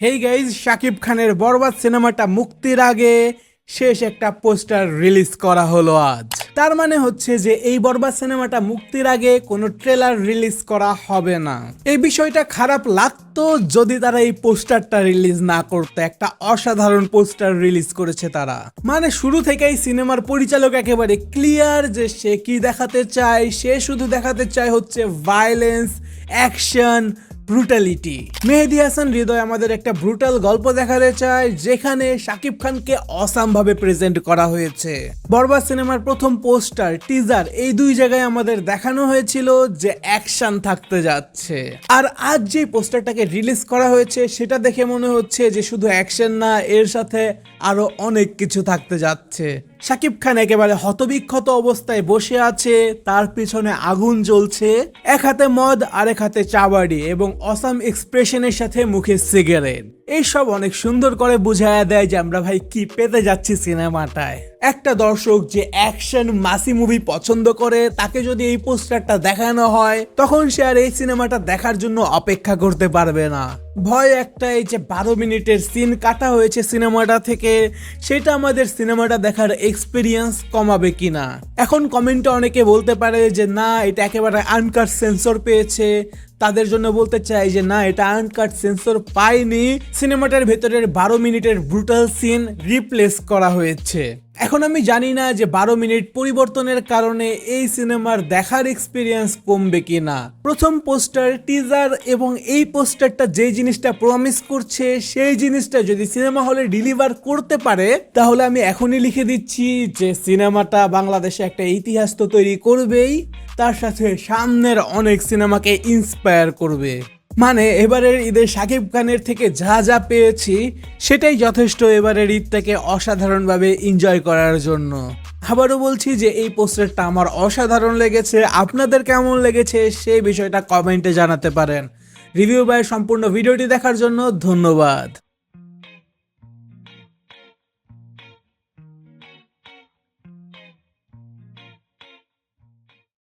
Hey guys Shakib খানের বরবাদ সিনেমাটা মুক্তির আগে শেষ একটা পোস্টার রিলিজ করা হলো আজ। তার মানে হচ্ছে যে এই বরবাদ সিনেমাটা মুক্তির আগে কোনো ট্রেলার রিলিজ করা হবে না। এই বিষয়টা খারাপ লাগতো যদি তারা এই পোস্টারটা রিলিজ না করতে। একটা অসাধারণ পোস্টার রিলিজ করেছে তারা। মানে শুরু থেকেই সিনেমার পরিচালক একেবারে ক্লিয়ার যে সে কি দেখাতে চায়, সে শুধু দেখাতে চায় হচ্ছে violence action brutality Mehedi Hasan Hridoy আমাদের একটা ব্রুটাল গল্প দেখাতে চায়, যেখানে শাকিব খানকে অসাম ভাবে প্রেজেন্ট করা হয়েছে। বরবাদ সিনেমার প্রথম পোস্টার টিজার এই দুই জায়গায় আমাদের দেখানো হয়েছিল যে অ্যাকশন থাকতে যাচ্ছে। আর আজ যে পোস্টারটাকে রিলিজ করা হয়েছে, সেটা দেখে মনে হচ্ছে যে শুধু অ্যাকশন না, এর সাথে আরও অনেক কিছু থাকতে যাচ্ছে। শাকিব খান একেবারে হতবিক্ষত অবস্থায় বসে আছে, তার পিছনে আগুন জ্বলছে, এক হাতে মদ আর এক হাতে চাবাড়ি এবং অসাম এক্সপ্রেশনের সাথে মুখে সিগারেট। এইসব অনেক সুন্দর করে বুঝাইয়া দেয় যে আমরা ভাই কি পেতে যাচ্ছি সিনেমাটায়। একটা দর্শক যে অ্যাকশন মাসি মুভি পছন্দ করে, তাকে যদি এই পোস্টারটা দেখানো হয়, তখন সে আর এই সিনেমাটা দেখার জন্য অপেক্ষা করতে পারবে না। ভয় একটা এই যে বারো মিনিটের সিন কাটা হয়েছে সিনেমাটা থেকে, সেটা আমাদের সিনেমাটা দেখার এক্সপিরিয়েন্স কমাবে কিনা। এখন কমেন্টে অনেকে বলতে পারে যে, না, এটা একেবারে আনকার সেন্সর পেয়েছে। তাদের জন্য বলতে চাই যে, না, এটা আনকাট সেন্সর পায়নি সিনেমাটার ভেতরের বারো মিনিটের ব্রুটাল সিন রিপ্লেস করা হয়েছে। এখন আমি জানি না যে বারো মিনিট পরিবর্তনের কারণে এই সিনেমার দেখার এক্সপিরিয়েন্স কমবে কিনা। প্রথম পোস্টার টিজার এবং এই পোস্টারটা যে জিনিসটা প্রমিস করছে, সেই জিনিসটা যদি সিনেমা হলে ডেলিভার করতে পারে, তাহলে আমি এখনই লিখে দিচ্ছি যে সিনেমাটা বাংলাদেশে একটা ইতিহাস তো তৈরি করবেই, তার সাথে সামনের অনেক সিনেমাকে ইন্সপায়ার করবে। মানে এবারের ঈদে শাকিব খানের থেকে যা যা পেয়েছি, সেটাই যথেষ্ট এবারের ঈদটাকে অসাধারণভাবে এনজয় করার জন্য। আবারও বলছি যে এই পোস্টারটা আমার অসাধারণ লেগেছে। আপনাদের কেমন লেগেছে সেই বিষয়টা কমেন্টে জানাতে পারেন। রিভিউ বাই সম্পূর্ণ ভিডিওটি দেখার জন্য ধন্যবাদ।